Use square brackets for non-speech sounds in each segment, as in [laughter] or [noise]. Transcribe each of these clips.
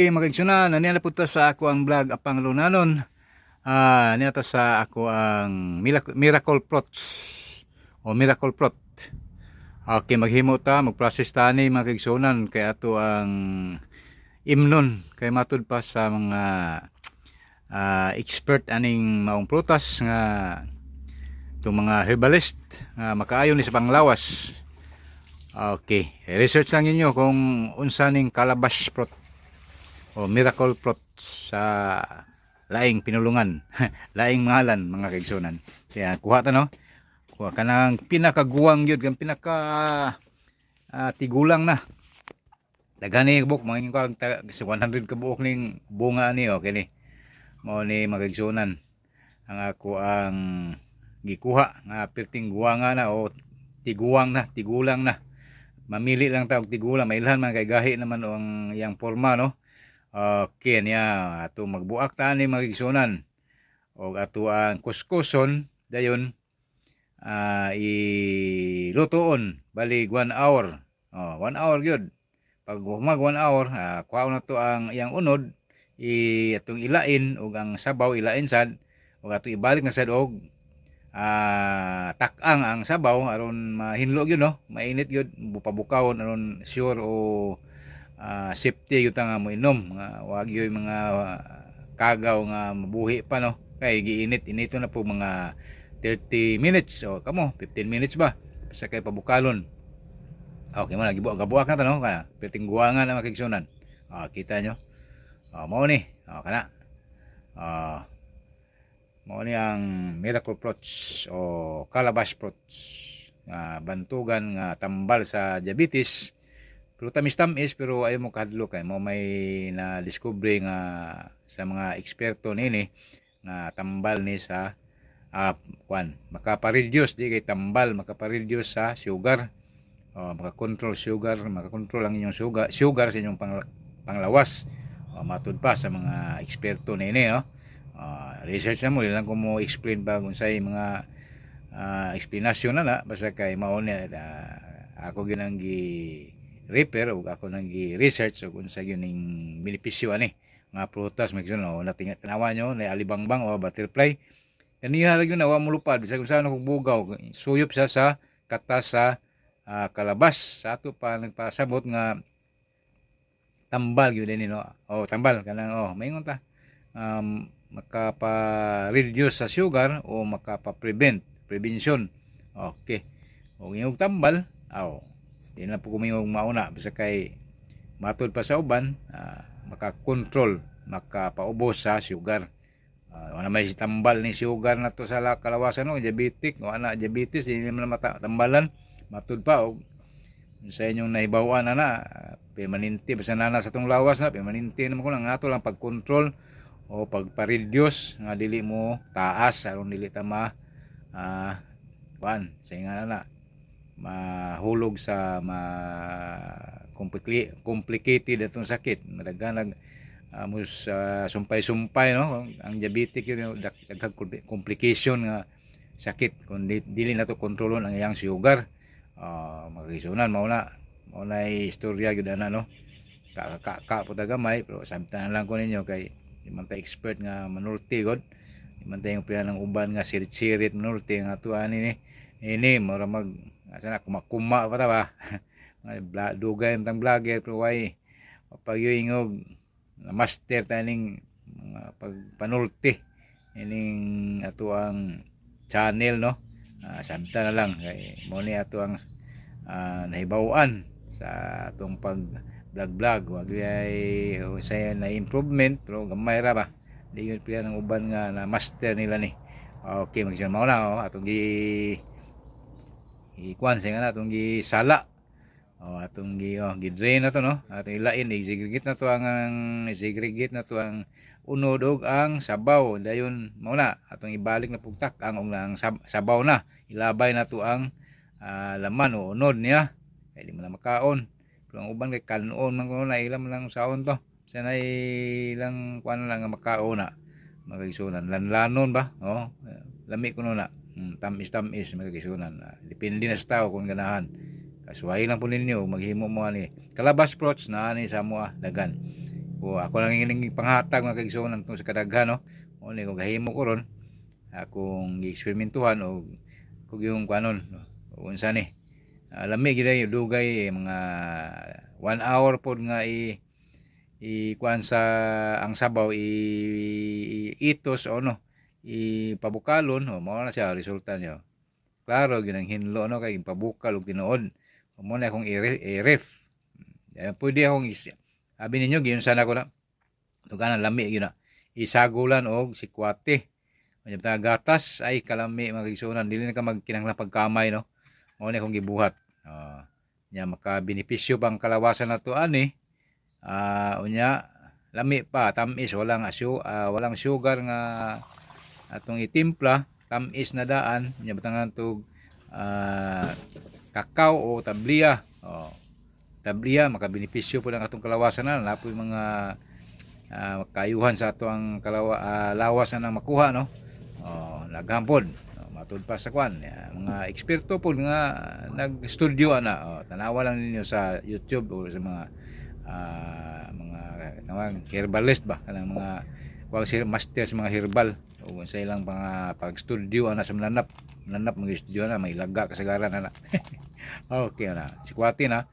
Okay, magagsuna, naniala po ta sa ako ang vlog apang lunanon. Ah, niyata sa ako ang Miracle, Fruits o Miracle Fruit. Okay, maghimo ta, magprocess ta ni mga kaigsunan kay ato ang imnon kay matud pa sa mga ah, expert aning maong prutas nga itong mga herbalist nga makaayon ni sa panglawas. Okay, research lang ninyo kung unsa ning calabash fruit o miracle fruit sa laing pinulungan. [laughs] Laing mahalan mga kaigsunan. Kaya kuha ta no? Kuha ka ng pinakaguwang yun kang pinaka ah, tigulang na. Dagani buk mga ko sa 100 ka buok ning bunga ni okay ni mo ni mga kaigsunan. Ang ako ang gikuha nga perting guwanga na o tiguwang na tigulang na. Mamili lang ta tigulang. Mailhan man kay gahi naman o ang iyang forma no Okay niya ato magbuak ta ni magigsunan og ato ang kuskuson dayon ah ilutoon bali 1 hour. Oh, 1 hour gyud. Pag humag 1 hour, ah, kuha na to ang iyang unod i atong ilain og ang sabaw ilain sad og ato ibalik na sad og ah takang ang sabaw aron mahinlo gyud no mainit gyud pabukawon aron sure o ah, safety yung nga mo inom nga wag yung mga ah, kagaw nga mabuhi pa no? Kay giinit. Inito na po mga 30 minutes. O kamo 15 minutes ba? Sa kay pabukalon. Okay mo na gibuak gabuak na to no? Kaya perting guwangan na makigsunan. Ah kita nyo. Ah mao ni. Ah kana. Ah mao ni ang miracle fruits o calabash fruits nga bantugan nga tambal sa diabetes pero tamis-tamis pero ayaw mo kahadlo kay mo may na discovery nga sa mga eksperto nini nga tambal ni sa uh, kwan makapareduce di kay tambal makapareduce sa sugar. O makakontrol sugar makakontrol ang inyong sugar sugar sa inyong pang, panglawas. O matud pa sa mga eksperto nini no uh, research na mo lang ko mo explain ba kung sa mga uh, explanation na na. Basta kay mao ni uh, ako ginang gi repair ug ako nang gi-research ug unsa gyud ning benepisyo ani. Nga prutas gyud no natinga tanawa nyo na alibangbang o butterfly. Kaniya ra gyud na wa mo lupad. Bisag usa na kog bugaw suyop siya sa katas sa ah, kalabas. Sa ato pa nagpasabot nga tambal gyud ni no oh tambal kanang oh maingon ta. Um, makapa-reduce sa sugar o makapa-prevent prevention. Okay. O yung tambal oh di na po kumingog mauna. Basta kay matod pa sa uban ah, makakontrol makapaubos sa sugar. Uh, wala may si tambal ni sugar na to sa la- kalawasan no? Diabetic o ana diabetes di naman mata tambalan. Matod pa og sa inyong nahibawan na na permanente. Basta nana sa tong lawas na permanente naman ko lang. Ato lang pag-control o pagpa-reduce nga dili mo taas aron dili ta ma ah kuan sa nga na na mahulog sa ma compli- complicated atong sakit. Madaganag uh, mus uh, sumpay-sumpay no? Ang diabetic yun yung dag- daghang compli- complication nga sakit. Kung di, dili na to kontrolon ang iyang sugar uh, magkisunan mao na mao istorya gyud ana no? Ka ka, ka po tagamay pero samtang lang ko ninyo kay man ta expert nga manulti god. Man tayong pila ng uban nga sirit-sirit manulti nga tuan ini ini mura mag sana kumakuma pa ta ba? [laughs] Dugay tang vlogger pero why? Pagyoingog na master taning mga pagpanulti. Ining ato ang channel no? Uh, samta na lang. Kay mo ni ato ang ah, nahibawan sa atong pag vlog vlog wag ay usay na improvement pero gamay ra ba? Di yun pila ng uban nga na master nila ni. Okay magsiyan mao oh, atong gi ikuan sa nga atong gi sala oh atong gi oh, gi drain na to no? Atong ilain i-segregate na to ang i-segregate na to ang unod ang sabaw. Dayon mao na. Atong ibalik na pugtak ang og ang sab- sabaw na. Ilabay na to ang ah, laman o unod niya. Kay di man na makaon. Pero ang uban kay kanon man kuno na ilang lang saon to. Sana ilang kuan lang makaon na. Magagisunan lanlanon ba? Oh lami kuno na mm, tamis tamis magagisunan Ah, depende na sa tao kung ganahan. Kasuway lang po ninyo maghimo mo ani. Kalabas fruits na ani sa mo ah, dagan. O ako lang yung panghatag mga kaigsunan tungod sa kadaghan no? O ni kung gahimo ko ron akong gi-eksperimentuhan o kung yung kanon o unsa ni. Uh, lami gid yung dugay eh, mga one hour pod nga i i kuan sa ang sabaw i, i itos o no ipabukalon o mao na siya resulta niyo. Klaro ginang hinlo no kay pabukal og tinuod mo na akong i-ref. Eh, pwede akong is sabi ninyo giyon sana ko na tuganan lami gyud na. Isagulan og sikwate Manyab ta gatas ay kalami mga kigsunan dili na ka magkinahanglan pagkamay no? Mao ni akong gibuhat. Uh, nya maka benepisyo bang kalawasan nato ani. Ah unya lami pa tamis walang asyo ah, walang sugar nga atong itimpla tamis na daan nya batangan tug ah, kakao o tabliya. Oh tabliya makabenepisyo po lang atong kalawasan na. Napoy mga ah, kayuhan sa ato ang kalawa, ah, lawas na makuha no? Oh naghampod oh, matud pa sa kwan. Ya, mga eksperto po nga nag-studio ana. Oh, tanawa lang ninyo sa YouTube o sa mga ah, mga tawag herbalist ba? Kanang mga wag sila master sa mga herbal. O sa ilang mga pag-studio ana sa mananap. Mananap mga studio na may laga kasagaran ana [laughs] okay na. Si Kwati na.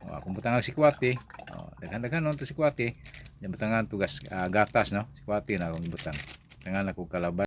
O, akong butang si Kwati o, daghan-daghan nun to si Kwati yung butangan tugas ah, gatas no? Si Kwati na akong butang. Tangan ako kalabas